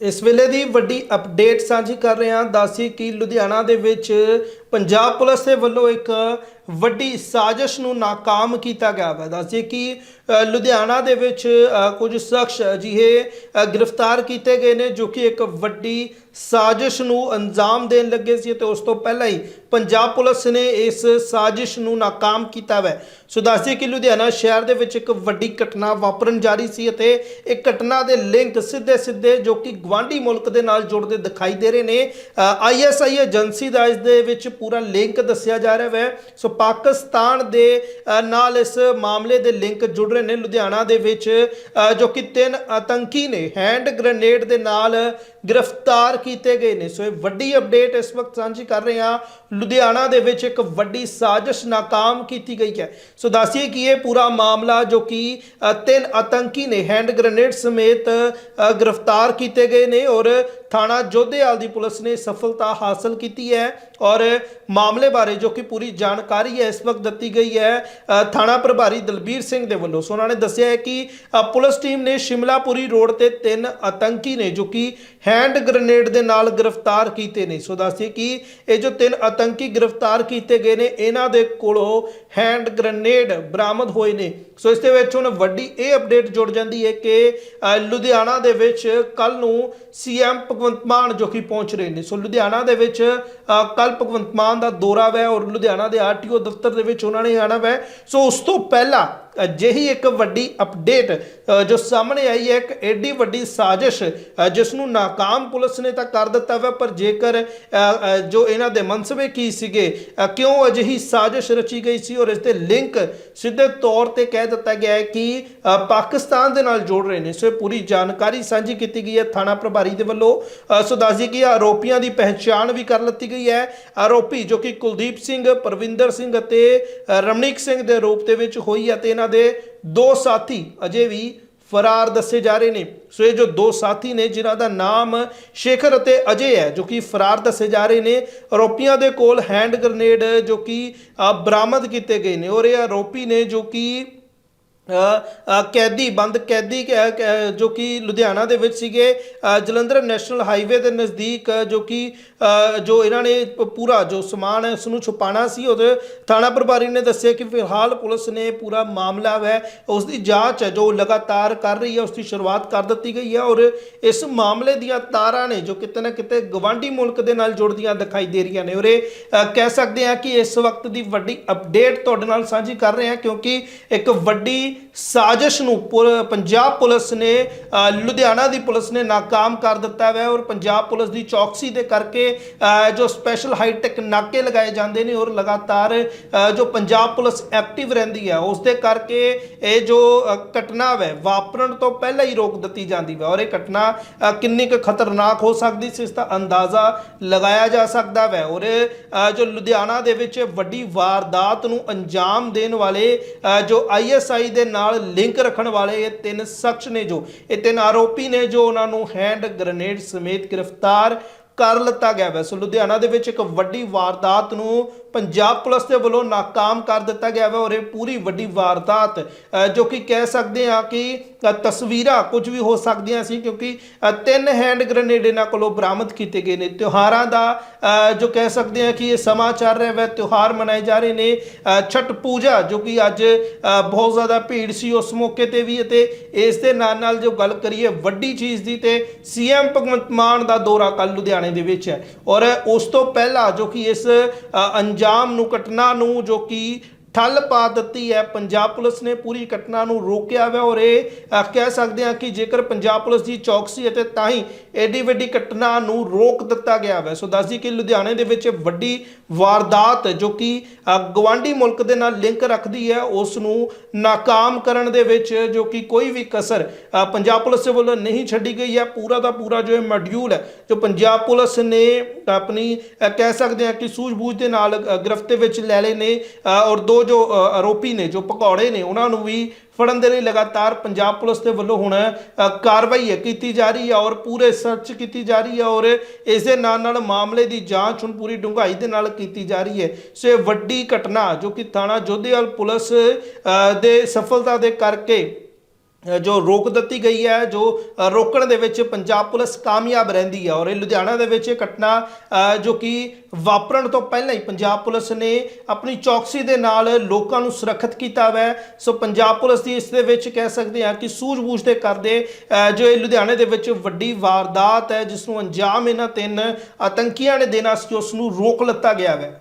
ਇਸ ਵੇਲੇ ਦੀ ਵੱਡੀ ਅਪਡੇਟ ਸਾਂਝੀ ਕਰ ਰਹੇ ਹਾਂ। ਦੱਸੀ ਕਿ ਲੁਧਿਆਣਾ ਦੇ ਵਿੱਚ ਪੰਜਾਬ ਪੁਲਿਸ ਦੇ ਵੱਲੋਂ ਇੱਕ ਵੱਡੀ ਸਾਜ਼ਿਸ਼ ਨੂੰ ਨਾਕਾਮ ਕੀਤਾ ਗਿਆ ਹੈ ਦੱਸੀ ਕਿ ਲੁਧਿਆਣਾ ਦੇ ਵਿੱਚ ਕੁਝ ਸ਼ਖਸ ਅਜਿਹੇ ਗ੍ਰਿਫਤਾਰ ਕੀਤੇ ਗਏ ਨੇ ਜੋ ਕਿ ਇੱਕ ਵੱਡੀ ਸਾਜ਼ਿਸ਼ ਨੂੰ ਅੰਜਾਮ ਦੇਣ ਲੱਗੇ ਸੀ ਤੇ ਉਸ ਤੋਂ ਪਹਿਲਾਂ ਹੀ ਪੰਜਾਬ ਪੁਲਿਸ ਨੇ ਇਸ ਸਾਜ਼ਿਸ਼ ਨੂੰ ਨਾਕਾਮ ਕੀਤਾ ਹੈ ਸੋ ਦੱਸੀ ਕਿ ਲੁਧਿਆਣਾ ਸ਼ਹਿਰ ਦੇ ਵਿੱਚ ਇੱਕ ਵੱਡੀ ਘਟਨਾ ਵਾਪਰਨ ਜਾਰੀ ਸੀ ਅਤੇ ਇਹ ਘਟਨਾ ਦੇ ਲਿੰਕ ਸਿੱਧੇ ਸਿੱਧੇ ਜੋ ਕਿ ਗਵਾਂਢੀ ਮੁਲਕ ਦੇ ਨਾਲ ਜੁੜਦੇ ਦਿਖਾਈ ਦੇ ਰਹੇ ਨੇ। ਆਈਐਸਆਈ ਏਜੰਸੀ ਦਾ ਇਸ ਦੇ ਵਿੱਚ ਪੂਰਾ ਲਿੰਕ ਦੱਸਿਆ ਜਾ ਰਿਹਾ ਹੈ ਸੋ ਪਾਕਿਸਤਾਨ ਦੇ ਨਾਲ ਇਸ ਮਾਮਲੇ ਦੇ ਲਿੰਕ ਜੁੜ ਰਹੇ ਨੇ। ਲੁਧਿਆਣਾ ਦੇ ਵਿੱਚ ਜੋ ਕਿ ਤਿੰਨ ਆਤੰਕੀ ਨੇ, ਹੈਂਡ ਗ੍ਰੇਨੇਡ ਦੇ ਨਾਲ ਗ੍ਰਿਫਤਾਰ ਕੀਤੇ ਗਏ ਨੇ। ਸੋ ਇਹ ਵੱਡੀ ਅਪਡੇਟ ਇਸ ਵਕਤ ਸਾਂਝੀ ਕਰ ਰਹੇ ਹਾਂ। ਲੁਧਿਆਣਾ ਦੇ ਵਿੱਚ ਇੱਕ ਵੱਡੀ ਸਾਜ਼ਿਸ਼ ਨਾਕਾਮ ਕੀਤੀ ਗਈ ਹੈ। ਸੋ ਦੱਸੀਏ ਕਿ ਇਹ ਪੂਰਾ ਮਾਮਲਾ ਜੋ ਕਿ ਤਿੰਨ ਆਤੰਕੀ ਨੇ, ਹੈਂਡ ਗ੍ਰੇਨੇਡ ਸਮੇਤ ਗ੍ਰਿਫਤਾਰ ਕੀਤੇ ਗਏ ਨੇ ਔਰ ਥਾਣਾ ਜੋਧੇਵਾਲ ਦੀ ਪੁਲਿਸ ਨੇ ਸਫਲਤਾ ਹਾਸਲ ਕੀਤੀ ਹੈ ਔਰ ਮਾਮਲੇ ਬਾਰੇ ਜੋ ਕਿ ਪੂਰੀ ਜਾਣਕਾਰੀ ਹੈ, ਇਸ ਵਕਤ ਦਿੱਤੀ ਗਈ ਹੈ ਥਾਣਾ ਪ੍ਰਭਾਰੀ ਦਲਬੀਰ ਸਿੰਘ ਦੇ ਵੱਲੋਂ। ਸੋ ਉਹਨਾਂ ਨੇ ਦੱਸਿਆ ਹੈ ਕਿ ਪੁਲਿਸ ਟੀਮ ਨੇ ਸ਼ਿਮਲਾਪੁਰੀ ਰੋਡ ਤੇ ਤਿੰਨ ਆਤੰਕੀ ਨੇ, ਜੋ ਕਿ ਹੈਂਡ ਗ੍ਰਨੇਡ ਦੇ ਨਾਲ ਗ੍ਰਿਫਤਾਰ ਕੀਤੇ ਨੇ। ਸੋ ਦੱਸਿਏ ਕਿ ਇਹ ਜੋ ਤਿੰਨ ਆਤੰਕੀ ਗ੍ਰਿਫਤਾਰ ਕੀਤੇ ਗਏ ਨੇ, ਇਹਨਾਂ ਦੇ ਕੋਲੋਂ ਹੈਂਡ ਗ੍ਰਨੇਡ ਬਰਾਮਦ ਹੋਏ ਨੇ। ਸੋ ਇਸ ਦੇ ਵਿੱਚ ਹੁਣ ਵੱਡੀ ਇਹ ਅਪਡੇਟ ਜੁੜ ਜਾਂਦੀ ਹੈ ਕਿ ਲੁਧਿਆਣਾ ਦੇ ਵਿੱਚ ਕੱਲ ਨੂੰ ਸੀਐਮ ਭਗਵੰਤ ਮਾਨ ਜੋ ਕਿ ਪਹੁੰਚ ਰਹੇ ਨੇ। ਸੋ ਲੁਧਿਆਣਾ ਦੇ ਵਿੱਚ ਕੱਲ ਭਗਵੰਤ ਮਾਨ ਦਾ ਦੌਰਾ ਵੈ ਔਰ ਲੁਧਿਆਣਾ ਦੇ ਆਰਟੀਓ ਦਫ਼ਤਰ ਦੇ ਵਿੱਚ ਉਹਨਾਂ ਨੇ ਆਣਾ ਵੈ। ਸੋ ਉਸ ਤੋਂ ਪਹਿਲਾਂ ਅਜਿਹੀ ਇੱਕ ਵੱਡੀ ਅਪਡੇਟ ਜੋ ਸਾਹਮਣੇ ਆਈ ਹੈ, ਇੱਕ ਐਡੀ ਵੱਡੀ ਸਾਜ਼ਿਸ਼ ਜਿਸ ਨੂੰ ਨਾਕਾਮ ਪੁਲਿਸ ਨੇ ਤਾਂ ਕਰ ਦਿੱਤਾ ਵਾ, ਪਰ ਜੇਕਰ ਜੋ ਇਹਨਾਂ ਦੇ ਮਨਸਬੇ ਕੀ ਸੀਗੇ ਕਿਉਂ ਅਜਿਹੀ ਸਾਜ਼ਿਸ਼ ਰਚੀ ਗਈ ਸੀ, ਔਰ ਇਸ ਦੇ ਲਿੰਕ ਸਿੱਧੇ ਤੌਰ ਤੇ ਕਹਿ ਦਿੱਤਾ ਗਿਆ ਹੈ ਕਿ ਪਾਕਿਸਤਾਨ ਦੇ ਨਾਲ ਜੋੜ ਰਹੇ ਨੇ। ਸੋ ਇਹ ਪੂਰੀ ਜਾਣਕਾਰੀ ਸਾਂਝੀ ਕੀਤੀ ਗਈ ਹੈ ਥਾਣਾ ਪ੍ਰਭਾਰੀ ਦੇ ਵੱਲੋਂ। ਸੋ ਦੱਸ ਦਈਏ ਕਿ ਆਰੋਪੀਆਂ ਦੀ ਪਹਿਚਾਣ ਵੀ ਕਰ ਲਿੱਤੀ ਗਈ ਹੈ। ਆਰੋਪੀ ਜੋ ਕਿ ਕੁਲਦੀਪ ਸਿੰਘ, ਪਰਵਿੰਦਰ ਸਿੰਘ ਅਤੇ ਰਮਣੀਕ ਸਿੰਘ ਦੇ ਰੂਪ ਦੇ ਵਿੱਚ ਹੋਈ ਅਤੇ ਇਹਨਾਂ ਦੇ ਦੋ ਸਾਥੀ ਅਜੇ ਵੀ ਫਰਾਰ ਦੱਸੇ ਜਾ ਰਹੇ ਨੇ। ਸੋ ਇਹ ਜੋ ਦੋ ਸਾਥੀ ਨੇ, ਜਿਨ੍ਹਾਂ ਦਾ ਨਾਮ ਸ਼ੇਖਰ ਅਤੇ ਅਜੇ ਹੈ, ਜੋ ਕਿ ਫਰਾਰ ਦੱਸੇ ਜਾ ਰਹੇ ਨੇ, ਆਰੋਪੀਆਂ ਦੇ ਕੋਲ ਹੈਂਡ ਗ੍ਰਨੇਡ ਜੋ ਕਿ ਬਰਾਮਦ ਕੀਤੇ ਗਏ ਨੇ। ਔਰ ਇਹ ਆਰੋਪੀ ਨੇ ਜੋ ਕਿ ਕੈਦੀ, ਬੰਦ ਕੈਦੀ ਕ- ਕ- ਜੋ ਕਿ ਲੁਧਿਆਣਾ ਦੇ ਵਿੱਚ ਸੀਗੇ ਜਲੰਧਰ ਨੈਸ਼ਨਲ ਹਾਈਵੇ ਦੇ ਨਜ਼ਦੀਕ ਜੋ ਕਿ ਜੋ ਇਹਨਾਂ ਨੇ ਪੂਰਾ ਜੋ ਸਮਾਨ ਹੈ ਉਸ ਨੂੰ ਛੁਪਾਣਾ ਸੀ। ਉਹਦੇ ਥਾਣਾ ਪ੍ਰਭਾਰੀ ਨੇ ਦੱਸਿਆ ਕਿ ਫਿਲਹਾਲ ਪੁਲਿਸ ਨੇ ਪੂਰਾ ਮਾਮਲਾ ਹੈ ਉਸ ਦੀ ਜਾਂਚ ਹੈ, ਜੋ ਲਗਾਤਾਰ ਕਰ ਰਹੀ ਹੈ ਉਸ ਦੀ ਸ਼ੁਰੂਆਤ ਕਰ ਦਿੱਤੀ ਗਈ ਹੈ ਔਰ ਇਸ ਮਾਮਲੇ ਦੀਆਂ ਤਾਰਾਂ ਨੇ, ਜੋ ਕਿਤੇ ਨਾ ਕਿਤੇ ਗਵਾਂਢੀ ਮੁਲਕ ਦੇ ਨਾਲ ਜੁੜਦੀਆਂ ਦਿਖਾਈ ਦੇ ਰਹੀਆਂ ਨੇ। ਔਰ ਇਹ ਕਹਿ ਸਕਦੇ ਹਾਂ ਕਿ ਇਸ ਵਕਤ ਦੀ ਵੱਡੀ ਅਪਡੇਟ ਤੁਹਾਡੇ ਨਾਲ ਸਾਂਝੀ ਕਰ ਰਹੇ ਹਾਂ, ਕਿਉਂਕਿ ਇੱਕ ਵੱਡੀ ਸਾਜ਼ਿਸ਼ ਨੂੰ ਪੁਰ- ਪੰਜਾਬ ਪੁਲਿਸ ਨੇ ਲੁਧਿਆਣਾ ਦੀ ਪੁਲਿਸ ਨੇ ਨਾਕਾਮ ਕਰ ਦਿੱਤਾ ਹੈ ਔਰ ਪੰਜਾਬ ਪੁਲਿਸ ਦੀ ਚੌਕਸੀ ਦੇ ਕਰਕੇ ਜੋ ਸਪੈਸ਼ਲ ਹਾਈਟੈਕ ਨਾਕੇ ਲਗਾਏ ਜਾਂਦੇ ਨੇ ਔਰ ਲਗਾਤਾਰ ਜੋ ਪੰਜਾਬ ਪੁਲਿਸ ਐਕਟਿਵ ਰਹਿੰਦੀ ਹੈ ਉਸ ਦੇ ਕਰਕੇ ਇਹ ਜੋ ਘਟਨਾ ਹੈ ਵਾਪਰਨ ਤੋਂ ਪਹਿਲਾਂ ਹੀ ਰੋਕ ਦਿੱਤੀ ਜਾਂਦੀ ਹੈ ਔਰ ਇਹ ਘਟਨਾ ਕਿੰਨੀ ਕੁ ਖਤਰਨਾਕ ਹੋ ਸਕਦੀ ਸੀ ਇਸ ਦਾ ਅੰਦਾਜ਼ਾ ਲਗਾਇਆ ਜਾ ਸਕਦਾ ਹੈ ਔਰ ਜੋ ਲੁਧਿਆਣਾ ਦੇ ਵਿੱਚ ਵੱਡੀ ਵਾਰਦਾਤ ਨੂੰ ਅੰਜਾਮ ਦੇਣ ਵਾਲੇ ਅ, ਜੋ ਆਈਐਸਆਈ ਦੇ ਨਾਲ ਲਿੰਕ ਰੱਖਣ ਵਾਲੇ ਇਹ ਤਿੰਨ ਸ਼ਖਸ ਨੇ ਜੋ। ਇਹ ਤਿੰਨ ਆਰੋਪੀ ਨੇ ਜੋ ਉਹਨਾਂ ਨੂੰ ਹੈਂਡ ਗ੍ਰਨੇਡ ਸਮੇਤ ਗ੍ਰਿਫਤਾਰ ਕਰ ਲਿੱਤਾ ਗਿਆ ਵੈ। ਸੋ ਲੁਧਿਆਣਾ ਦੇ ਵਿੱਚ ਇੱਕ ਵੱਡੀ ਵਾਰਦਾਤ ਨੂੰ ਪੰਜਾਬ ਪੁਲਿਸ ਦੇ ਵੱਲੋਂ ਨਾਕਾਮ ਕਰ ਦਿੱਤਾ ਗਿਆ ਹੈ ਔਰ ਇਹ ਪੂਰੀ ਵੱਡੀ ਵਾਰਦਾਤ ਜੋ ਕਿ ਕਹਿ ਸਕਦੇ ਹਾਂ ਕਿ ਤਸਵੀਰਾਂ ਕੁਝ ਵੀ ਹੋ ਸਕਦੀਆਂ ਸੀ ਕਿਉਂਕਿ ਤਿੰਨ ਹੈਂਡ ਗ੍ਰੇਨੇਡ ਇਹਨਾਂ ਕੋਲੋਂ ਬਰਾਮਦ ਕੀਤੇ ਗਏ ਨੇ। ਤਿਉਹਾਰਾਂ ਦਾ ਜੋ ਕਹਿ ਸਕਦੇ ਹਾਂ ਕਿ ਇਹ ਸਮਾਂ ਚੱਲ ਰਿਹਾ ਵੈ। ਤਿਉਹਾਰ ਮਨਾਏ ਜਾ ਰਹੇ ਨੇ ਅ, ਛਠ ਪੂਜਾ ਜੋ ਕਿ ਅੱਜ ਬਹੁਤ ਜ਼ਿਆਦਾ ਭੀੜ ਸੀ ਉਸ ਮੌਕੇ ਤੇ ਵੀ ਅਤੇ ਇਸ ਦੇ ਨਾਲ ਨਾਲ ਜੋ ਗੱਲ ਕਰੀਏ ਵੱਡੀ ਚੀਜ਼ ਦੀ ਤੇ ਸੀਐਮ ਭਗਵੰਤ ਮਾਨ ਦਾ ਦੌਰਾ ਕੱਲ ਲੁਧਿਆਣੇ ਦੇ ਵਿੱਚ ਹੈ। ਔਰ ਉਸ ਤੋਂ ਪਹਿਲਾਂ ਜੋ ਕਿ ਇਸ ਅੰਜਾਮ ਨੂੰ, ਘਟਨਾ ਨੂੰ ਜੋ ਕਿ ਠੱਲ ਪਾ ਦਿੱਤੀ ਹੈ, ਪੰਜਾਬ ਪੁਲਿਸ ਨੇ ਪੂਰੀ ਘਟਨਾ ਨੂੰ ਰੋਕਿਆ ਹੋਇਆ ਔਰ ਇਹ ਕਹਿ ਸਕਦੇ ਹਾਂ ਕਿ ਜੇਕਰ ਪੰਜਾਬ ਪੁਲਿਸ ਦੀ ਚੌਕਸੀ ਅਤੇ ਤਾਂ ਹੀ ਐਡੀ ਵੱਡੀ ਘਟਨਾ ਨੂੰ ਰੋਕ ਦਿੱਤਾ ਗਿਆ ਹੈ ਸੋ ਦੱਸਦੀ ਕਿ ਲੁਧਿਆਣੇ ਦੇ ਵਿੱਚ ਵੱਡੀ ਵਾਰਦਾਤ ਜੋ ਕਿ ਗਵਾਂਢੀ ਮੁਲਕ ਦੇ ਨਾਲ ਲਿੰਕ ਰੱਖਦੀ ਹੈ ਉਸ ਨੂੰ ਨਾਕਾਮ ਕਰਨ ਦੇ ਵਿੱਚ ਜੋ ਕਿ ਕੋਈ ਵੀ ਕਸਰ ਪੰਜਾਬ ਪੁਲਿਸ ਦੇ ਵੱਲੋਂ ਨਹੀਂ ਛੱਡੀ ਗਈ ਹੈ। ਪੂਰਾ ਦਾ ਪੂਰਾ ਜੋ ਇਹ ਮੋਡਿਊਲ ਹੈ, ਜੋ ਪੰਜਾਬ ਪੁਲਿਸ ਨੇ ਆਪਣੀ ਕਹਿ ਸਕਦੇ ਹਾਂ ਕਿ ਸੂਝ-ਬੂਝ ਦੇ ਨਾਲ ਗ੍ਰਿਫਤ ਵਿੱਚ ਲੈ ਲਏ ਨੇ ਔਰ ਦੋ ਜੋ ਆਰੋਪੀ ਨੇ, ਜੋ ਪਕੌੜੇ ਨੇ, ਉਹਨਾਂ ਨੂੰ ਵੀ ਫੜਨ ਦੇ ਲਈ ਲਗਾਤਾਰ ਪੰਜਾਬ ਪੁਲਿਸ ਦੇ ਵੱਲੋਂ ਹੁਣ ਕਾਰਵਾਈ ਹੈ, ਕੀਤੀ ਜਾ ਰਹੀ ਹੈ ਔਰ ਪੂਰੇ ਸਰਚ ਕੀਤੀ ਜਾ ਰਹੀ ਹੈ ਔਰ ਇਸ ਦੇ ਨਾਲ ਨਾਲ ਮਾਮਲੇ ਦੀ ਜਾਂਚ ਹੁਣ ਪੂਰੀ ਡੂੰਘਾਈ ਦੇ ਨਾਲ ਕੀਤੀ ਜਾ ਰਹੀ ਹੈ। ਸੋ ਇਹ ਵੱਡੀ ਘਟਨਾ ਜੋ ਕਿ ਥਾਣਾ ਜੋਧੇਵਾਲ ਪੁਲਿਸ ਦੇ ਸਫਲਤਾ ਦੇ ਕਰਕੇ ਜੋ ਰੋਕ ਦਿੱਤੀ ਗਈ ਹੈ, ਜੋ ਰੋਕਣ ਦੇ ਵਿੱਚ ਪੰਜਾਬ ਪੁਲਿਸ ਕਾਮਯਾਬ ਰਹਿੰਦੀ ਹੈ ਔਰ ਇਹ ਲੁਧਿਆਣਾ ਦੇ ਵਿੱਚ ਇਹ ਘਟਨਾ ਜੋ ਕਿ ਵਾਪਰਨ ਤੋਂ ਪਹਿਲਾਂ ਹੀ ਪੰਜਾਬ ਪੁਲਿਸ ਨੇ ਆਪਣੀ ਚੌਕਸੀ ਦੇ ਨਾਲ ਲੋਕਾਂ ਨੂੰ ਸੁਰੱਖਿਅਤ ਕੀਤਾ ਹੋਇਆ ਸੋ ਪੰਜਾਬ ਪੁਲਿਸ ਦੀ ਇਸ ਦੇ ਵਿੱਚ ਕਹਿ ਸਕਦੇ ਹਾਂ ਕਿ ਸੂਝ-ਬੂਝ ਦੇ ਕਰਦੇ ਜੋ ਇਹ ਲੁਧਿਆਣੇ ਦੇ ਵਿੱਚ ਵੱਡੀ ਵਾਰਦਾਤ ਹੈ, ਜਿਸ ਨੂੰ ਅੰਜਾਮ ਇਹਨਾਂ ਤਿੰਨ ਆਤੰਕੀਆਂ ਨੇ ਦੇਣਾ ਸੀ, ਉਸ ਨੂੰ ਰੋਕ ਲਿੱਤਾ ਗਿਆ ਹੈ।